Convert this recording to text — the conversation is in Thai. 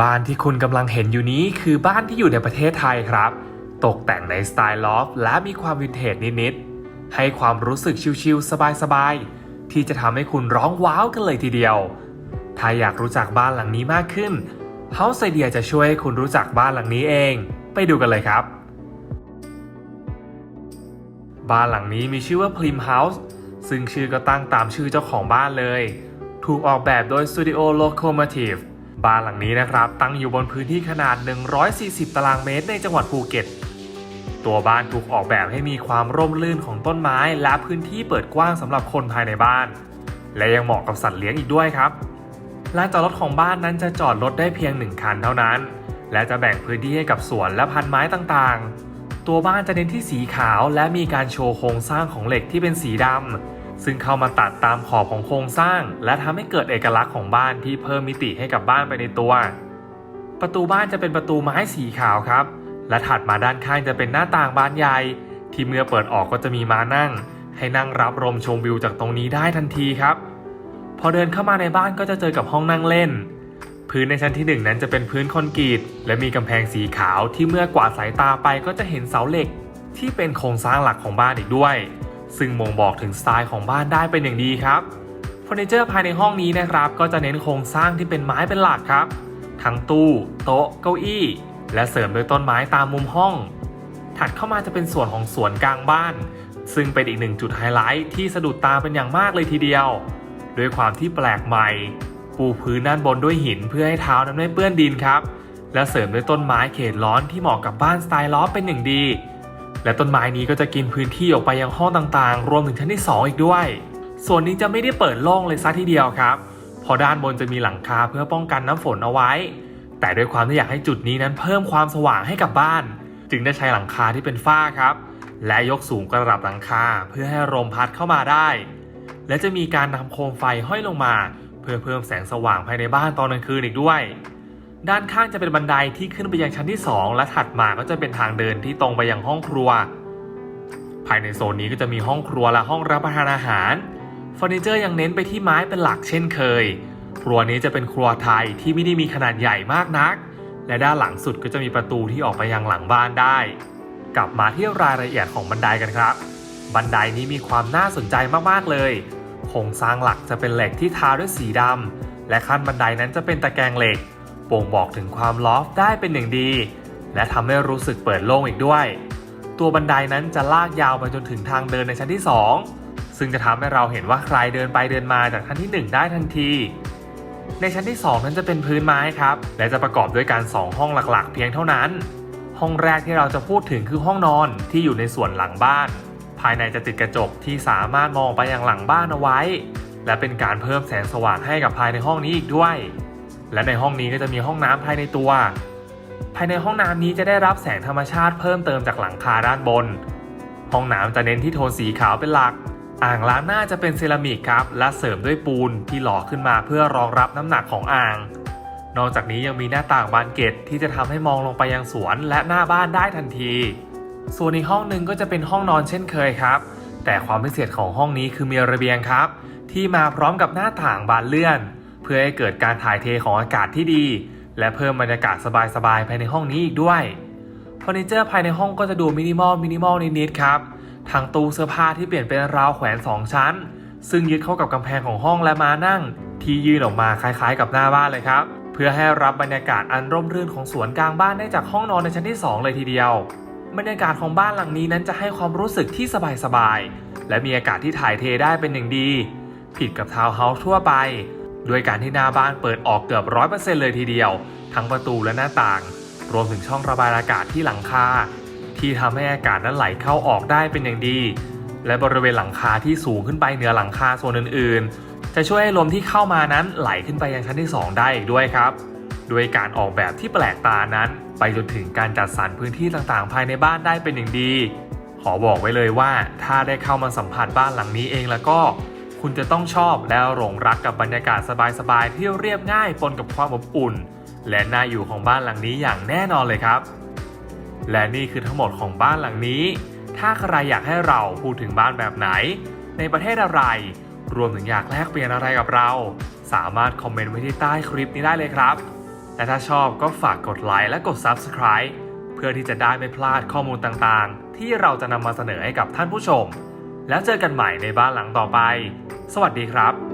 บ้านที่คุณกำลังเห็นอยู่นี้คือบ้านที่อยู่ในประเทศไทยครับ ตกแต่งในสไตล์ลอฟต์และมีความวินเทจนิดๆ ให้ความรู้สึกชิลๆสบายๆ ที่จะทำให้คุณร้องว้าวกันเลยทีเดียว ถ้าอยากรู้จักบ้านหลังนี้มากขึ้น House Idea จะช่วยให้คุณรู้จักบ้านหลังนี้เอง ไปดูกันเลยครับ บ้านหลังนี้มีชื่อว่า Plim House ซึ่งชื่อก็ตั้งตามชื่อเจ้าของบ้านเลย ถูกออกแบบโดย Studio Locomotive บ้านหลังนี้นะครับ ตั้งอยู่บนพื้นที่ขนาด 140 ตารางเมตรในจังหวัดภูเก็ต ตัวบ้านถูกออกแบบให้มีความร่มรื่นของต้นไม้ และพื้นที่เปิดกว้างสำหรับคนภายในบ้าน และยังเหมาะกับสัตว์เลี้ยงอีกด้วยครับลานจอดรถของบ้านนั้นจะจอดรถได้เพียงหนึ่งคันเท่านั้น และจะแบ่งพื้นที่ให้กับสวนและพันไม้ต่างๆ ตัวบ้านจะเน้นที่สีขาวและมีการโชว์โครงสร้างของเหล็กที่เป็นสีดำ ซึ่งเข้ามาตัดตามขอบของโครงสร้าง และทำให้เกิดเอกลักษณ์ของบ้านที่เพิ่มมิติให้กับบ้านไปในตัว ประตูบ้านจะเป็นประตูไม้สีขาวครับ และถัดมาด้านข้างจะเป็นหน้าต่างบานใหญ่ที่เมื่อเปิดออกก็จะมีม้านั่ง ให้นั่งรับลมชมวิวจากตรงนี้ได้ทันทีครับ พอเดินเข้ามาในบ้านก็จะเจอกับห้องนั่งเล่น พื้นในชั้นที่หนึ่งนั้นจะเป็นพื้นคอนกรีต และมีกำแพงสีขาวที่เมื่อกวาดสายตาไปก็จะเห็นเสาเหล็ก ที่เป็นโครงสร้างหลักของบ้านอีกด้วย ซึ่งบ่งบอกถึงสไตล์ของบ้านได้เป็นอย่างดีครับเฟอร์นิเจอร์ภายในห้องนี้นะครับ ก็จะเน้นโครงสร้างที่เป็นไม้เป็นหลักครับ ทั้งตู้ โต๊ะ เก้าอี้ และเสริมด้วยต้นไม้ตามมุมห้อง ถัดเข้ามาจะเป็นส่วนของสวนกลางบ้าน ซึ่งเป็นอีกหนึ่งจุดไฮไลท์ที่สะดุดตาเป็นอย่างมากเลยทีเดียว ด้วยความที่แปลกใหม่ ปูพื้นด้านบนด้วยหินเพื่อให้เท้านั้นไม่เปื้อนดินครับ และเสริมด้วยต้นไม้เขตร้อนที่เหมาะกับบ้านสไตล์ล้อเป็นอย่างดี และต้นไม้นี้ก็จะกินพื้นที่ออกไปยังห้องต่างๆ รวมถึงชั้นที่ 2 อีกด้วย ส่วนนี้จะไม่ได้เปิดโล่งเลยซะทีเดียวครับเพราะด้านบนจะมีหลังคาเพื่อป้องกันน้ำฝนเอาไว้ แต่ด้วยความที่อยากให้จุดนี้นั้นเพิ่มความสว่างให้กับบ้าน จึงได้ใช้หลังคาที่เป็นฝ้าครับ และยกสูงกระดับหลังคาเพื่อให้ลมพัดเข้ามาได้ และจะมีการนำโคมไฟห้อยลงมา เพื่อเพิ่มแสงสว่างภายในบ้านตอนกลางคืนอีกด้วย ด้านข้างจะเป็นบันไดที่ขึ้นไปยังชั้นที่ 2 และถัดมาก็จะเป็นทางเดินที่ตรงไปยังห้องครัว ภายในโซนนี้ก็จะมีห้องครัวและห้องรับประทานอาหารเฟอร์นิเจอร์ยังเน้นไปที่ไม้เป็นหลักเช่นเคย ครัวนี้จะเป็นครัวไทยที่ไม่ได้มีขนาดใหญ่มากนัก และด้านหลังสุดก็จะมีประตูที่ออกไปยังหลังบ้านได้ กลับมาที่รายละเอียดของบันไดกันครับ บันไดนี้มีความน่าสนใจมากๆเลยโครงสร้างหลักจะเป็นเหล็กที่ทาด้วยสีดำและขั้นบันไดนั้นจะเป็นตะแกรงเหล็ก บ่งบอกถึงความลอฟได้เป็นอย่างดี และทำให้รู้สึกเปิดโล่งอีกด้วย ตัวบันไดนั้นจะลากยาวไปจนถึงทางเดินในชั้นที่ 2 ซึ่งจะทำให้เราเห็นว่าใครเดินไปเดินมาจากชั้นที่ 1 ได้ทันที ในชั้นที่ 2 นั้นจะเป็นพื้นไม้ครับ และจะประกอบด้วยการ 2 ห้องหลักๆ เพียงเท่านั้น ห้องแรกที่เราจะพูดถึงคือห้องนอนที่อยู่ในส่วนหลังบ้าน ภายในจะติดกระจกที่สามารถมองไปยังหลังบ้านเอาไว้ และเป็นการเพิ่มแสงสว่างให้กับภายในห้องนี้อีกด้วย และในห้องนี้ก็จะมีห้องน้ำภายในตัว ภายในห้องน้ำนี้จะได้รับแสงธรรมชาติเพิ่มเติมจากหลังคาด้านบน ห้องน้ำจะเน้นที่โทนสีขาวเป็นหลัก อ่างล้างหน้าจะเป็นเซรามิกครับ และเสริมด้วยปูนที่หล่อขึ้นมาเพื่อรองรับน้ำหนักของอ่าง นอกจากนี้ยังมีหน้าต่างบานเกตที่จะทำให้มองลงไปยังสวนและหน้าบ้านได้ทันที ส่วนอีกห้องหนึ่งก็จะเป็นห้องนอนเช่นเคยครับ แต่ความพิเศษของห้องนี้คือมีระเบียงครับ ที่มาพร้อมกับหน้าต่างบานเลื่อน เพื่อให้เกิดการถ่ายเทของอากาศที่ดี และเพิ่มบรรยากาศสบายๆภายในห้องนี้อีกด้วยเฟอร์นิเจอร์ภายในห้องก็จะดูมินิมอลมินิมอลนิดๆครับทางตู้เสื้อผ้าที่เปลี่ยนเป็นราวแขวน 2 ชั้น ซึ่งยึดเข้ากับกำแพงของห้องและมานั่ง ที่ยื่นออกมาคล้ายๆ กับหน้าบ้านเลยครับ เพื่อให้รับบรรยากาศอันร่มรื่นของสวนกลางบ้านได้จากห้องนอนในชั้นที่ 2 เลยทีเดียว บรรยากาศของบ้านหลังนี้นั้นจะให้ความรู้สึกที่สบายๆและมีอากาศที่ถ่ายเทได้เป็นอย่างดี ผิดกับทาวน์เฮาส์ทั่วไป ด้วยการที่หน้าบ้านเปิดออกเกือบร้อยเปอร์เซ็นต์เลยทีเดียว ทั้งประตูและหน้าต่าง รวมถึงช่องระบายอากาศที่หลังคาที่ทำให้อากาศนั้นไหลเข้าออกได้เป็นอย่างดี และบริเวณหลังคาที่สูงขึ้นไปเหนือหลังคาส่วนอื่นๆ จะช่วยให้ลมที่เข้ามานั้นไหลขึ้นไปยังชั้นที่ 2 ได้อีกด้วยครับด้วยการออกแบบที่แปลกตานั้น ไปจนถึงการจัดสรรพื้นที่ต่างๆ ภายในบ้านได้เป็นอย่างดี ขอบอกไว้เลยว่า ถ้าได้เข้ามาสัมผัสบ้านหลังนี้เองแล้วก็ คุณจะต้องชอบและหลงรักกับบรรยากาศสบายๆที่เรียบง่ายปนกับความอบอุ่น และน่าอยู่ของบ้านหลังนี้อย่างแน่นอนเลยครับ และนี่คือทั้งหมดของบ้านหลังนี้ ถ้าใครอยากให้เราพูดถึงบ้านแบบไหน ในประเทศอะไร รวมถึงอยากแลกเปลี่ยนอะไรกับเรา สามารถคอมเมนต์ไว้ที่ใต้คลิปนี้ได้เลยครับ และถ้าชอบก็ฝากกดไลค์และกด Subscribe เพื่อที่จะได้ไม่พลาดข้อมูลต่างๆ ที่เราจะนำมาเสนอให้กับท่านผู้ชม แล้วเจอกันใหม่ในบ้านหลังต่อไป สวัสดีครับ